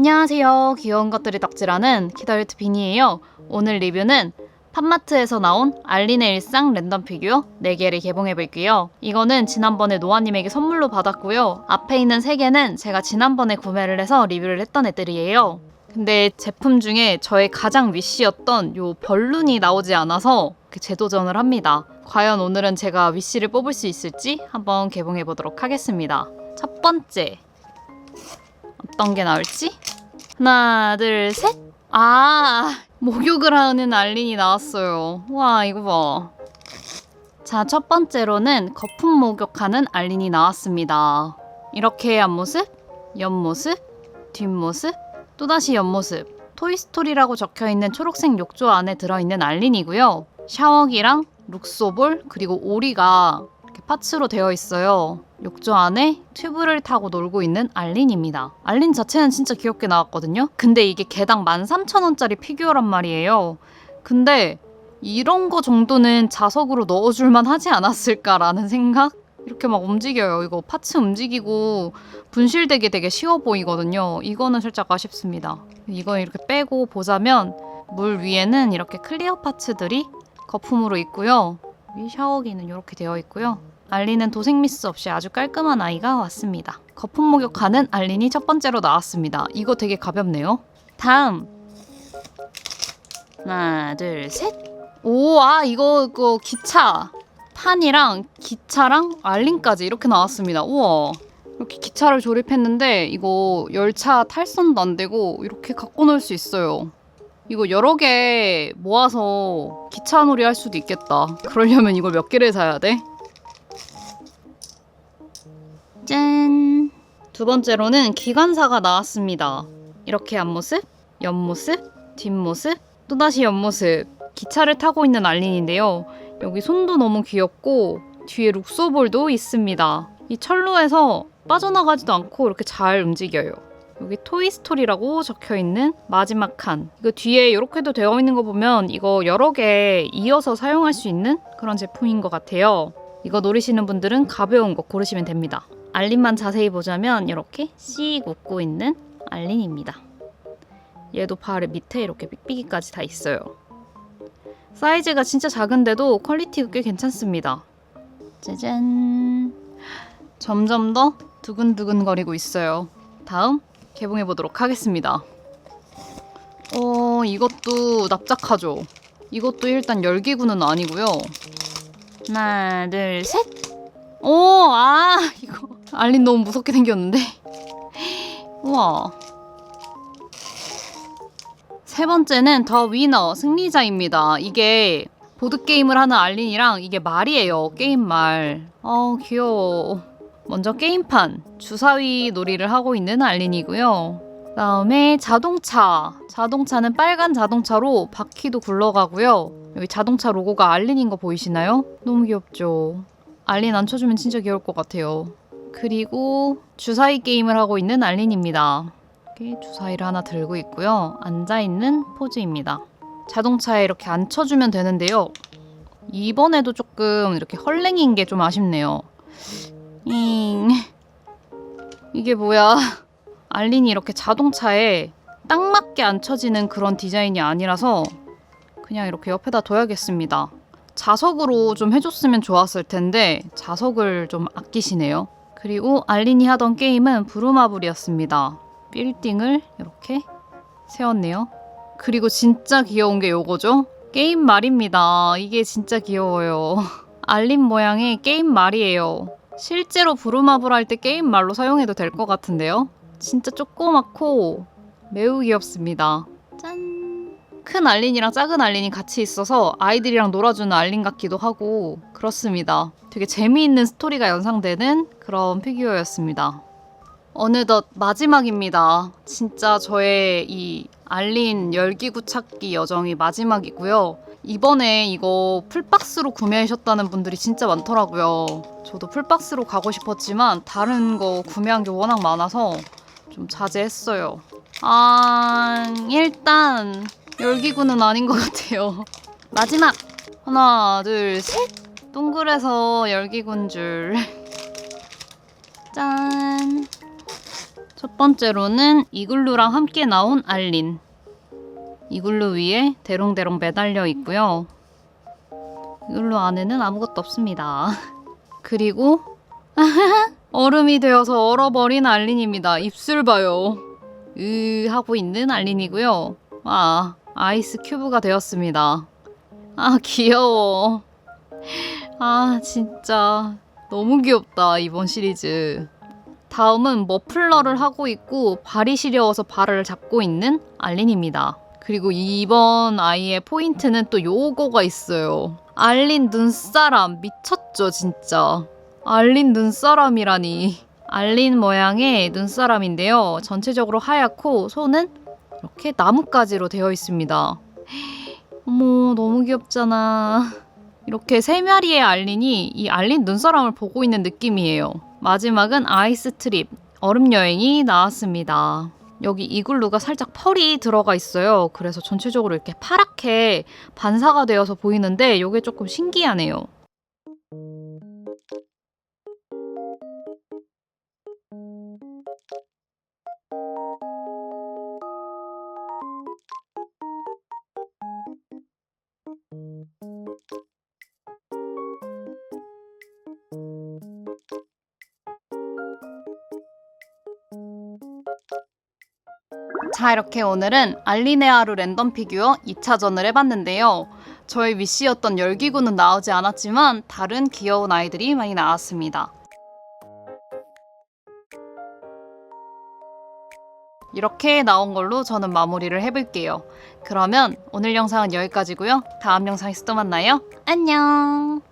안녕하세요. 귀여운 것들이 덕질하는 키더유트 비니예요. 오늘 리뷰는 팝마트에서 나온 알린의 일상 랜덤 피규어 4개를 개봉해 볼게요. 이거는 지난번에 노아님에게 선물로 받았고요. 앞에 있는 3개는 제가 지난번에 구매를 해서 리뷰를 했던 애들이에요. 근데 제품 중에 저의 가장 위시였던 요 벌룬이 나오지 않아서 그 재도전을 합니다. 과연 오늘은 제가 위시를 뽑을 수 있을지 한번 개봉해 보도록 하겠습니다. 첫 번째 어떤 게 나올지 하나 둘 셋. 아 목욕을 하는 알린이 나왔어요. 와 이거 봐. 자 첫 번째로는 거품 목욕하는 알린이 나왔습니다. 이렇게 앞모습, 옆모습, 뒷모습, 또다시 옆모습. 토이스토리라고 적혀있는 초록색 욕조 안에 들어있는 알린이고요. 샤워기랑 룩소볼 그리고 오리가 파츠로 되어 있어요. 욕조 안에 튜브를 타고 놀고 있는 알린입니다. 알린 자체는 진짜 귀엽게 나왔거든요. 근데 이게 개당 13,000원짜리 피규어란 말이에요. 근데 이런 거 정도는 자석으로 넣어줄만 하지 않았을까라는 생각? 이렇게 막 움직여요. 이거 파츠 움직이고 분실되기 되게 쉬워 보이거든요. 이거는 살짝 아쉽습니다. 이거 이렇게 빼고 보자면 물 위에는 이렇게 클리어 파츠들이 거품으로 있고요. 이 샤워기는 이렇게 되어 있고요. 알린은 도색 미스 없이 아주 깔끔한 아이가 왔습니다. 거품 목욕하는 알린이 첫 번째로 나왔습니다. 이거 되게 가볍네요. 다음 하나 둘 셋. 오, 아 이거 그 기차 판이랑 기차랑 알린까지 이렇게 나왔습니다. 우와. 이렇게 기차를 조립했는데 이거 열차 탈선도 안 되고 이렇게 갖고 놀 수 있어요. 이거 여러 개 모아서 기차 놀이 할 수도 있겠다. 그러려면 이걸 몇 개를 사야 돼? 짠! 두 번째로는 기관사가 나왔습니다. 이렇게 앞모습, 옆모습, 뒷모습, 또다시 옆모습. 기차를 타고 있는 알린인데요. 여기 손도 너무 귀엽고 뒤에 룩소볼도 있습니다. 이 철로에서 빠져나가지도 않고 이렇게 잘 움직여요. 여기 토이스토리라고 적혀 있는 마지막 칸. 이거 뒤에 이렇게도 되어 있는 거 보면 이거 여러 개 이어서 사용할 수 있는 그런 제품인 것 같아요. 이거 노리시는 분들은 가벼운 거 고르시면 됩니다. 알린만 자세히 보자면 이렇게 씩 웃고 있는 알린입니다. 얘도 발 밑에 이렇게 삑삑이까지 다 있어요. 사이즈가 진짜 작은데도 퀄리티가 꽤 괜찮습니다. 짜잔. 점점 더 두근두근거리고 있어요. 다음 개봉해 보도록 하겠습니다. 어, 이것도 납작하죠. 이것도 일단 열기구는 아니고요. 하나, 둘, 셋. 오, 아, 이거 알린 너무 무섭게 생겼는데. 우와. 세 번째는 더 위너 승리자입니다. 이게 보드 게임을 하는 알린이랑 이게 말이에요. 게임 말. 어 귀여워. 먼저 게임판 주사위 놀이를 하고 있는 알린이고요. 그 다음에 자동차. 자동차는 빨간 자동차로 바퀴도 굴러가고요. 여기 자동차 로고가 알린인 거 보이시나요? 너무 귀엽죠. 알린 안 쳐주면 진짜 귀여울 것 같아요. 그리고 주사위 게임을 하고 있는 알린입니다. 이렇게 주사위를 하나 들고 있고요. 앉아 있는 포즈입니다. 자동차에 이렇게 앉혀주면 되는데요. 이번에도 조금 이렇게 헐랭인 게 좀 아쉽네요. 잉. 이게 뭐야. 알린이 이렇게 자동차에 딱 맞게 앉혀지는 그런 디자인이 아니라서 그냥 이렇게 옆에다 둬야겠습니다. 자석으로 좀 해줬으면 좋았을 텐데 자석을 좀 아끼시네요. 그리고 알린이 하던 게임은 부루마블이었습니다. 빌딩을 이렇게 세웠네요. 그리고 진짜 귀여운 게 요거죠? 게임 말입니다. 이게 진짜 귀여워요. 알린 모양의 게임 말이에요. 실제로 부루마블 할 때 게임 말로 사용해도 될 것 같은데요? 진짜 조그맣고 매우 귀엽습니다. 짠! 큰 알린이랑 작은 알린이 같이 있어서 아이들이랑 놀아주는 알린 같기도 하고 그렇습니다. 되게 재미있는 스토리가 연상되는 그런 피규어였습니다. 어느덧 마지막입니다. 진짜 저의 이 알린 열기구 찾기 여정이 마지막이고요. 이번에 이거 풀박스로 구매하셨다는 분들이 진짜 많더라고요. 저도 풀박스로 가고 싶었지만 다른 거 구매한 게 워낙 많아서 좀 자제했어요. 아, 일단 열기구는 아닌 것 같아요. 마지막! 하나, 둘, 셋! 동글에서 열기군 줄. 짠! 첫 번째로는 이글루랑 함께 나온 알린. 이글루 위에 대롱대롱 매달려 있고요. 이글루 안에는 아무것도 없습니다. 그리고 얼음이 되어서 얼어버린 알린입니다. 입술 봐요. 으 하고 있는 알린이고요. 아 아이스 큐브가 되었습니다. 아 귀여워. 아 진짜 너무 귀엽다 이번 시리즈. 다음은 머플러를 하고 있고 발이 시려워서 발을 잡고 있는 알린입니다. 그리고 이번 아이의 포인트는 또 요거가 있어요. 알린 눈사람 미쳤죠 진짜. 알린 눈사람이라니. 알린 모양의 눈사람인데요. 전체적으로 하얗고 손은 이렇게 나뭇가지로 되어 있습니다. 어머 너무 귀엽잖아. 이렇게 세 마리의 알린이 이 알린 눈사람을 보고 있는 느낌이에요. 마지막은 아이스 트립 얼음 여행이 나왔습니다. 여기 이글루가 살짝 펄이 들어가 있어요. 그래서 전체적으로 이렇게 파랗게 반사가 되어서 보이는데 이게 조금 신기하네요. 자, 이렇게 오늘은 알리네아루 랜덤 피규어 2차전을 해봤는데요. 저의 위시였던 열기구는 나오지 않았지만 다른 귀여운 아이들이 많이 나왔습니다. 이렇게 나온 걸로 저는 마무리를 해볼게요. 그러면 오늘 영상은 여기까지고요. 다음 영상에서 또 만나요. 안녕!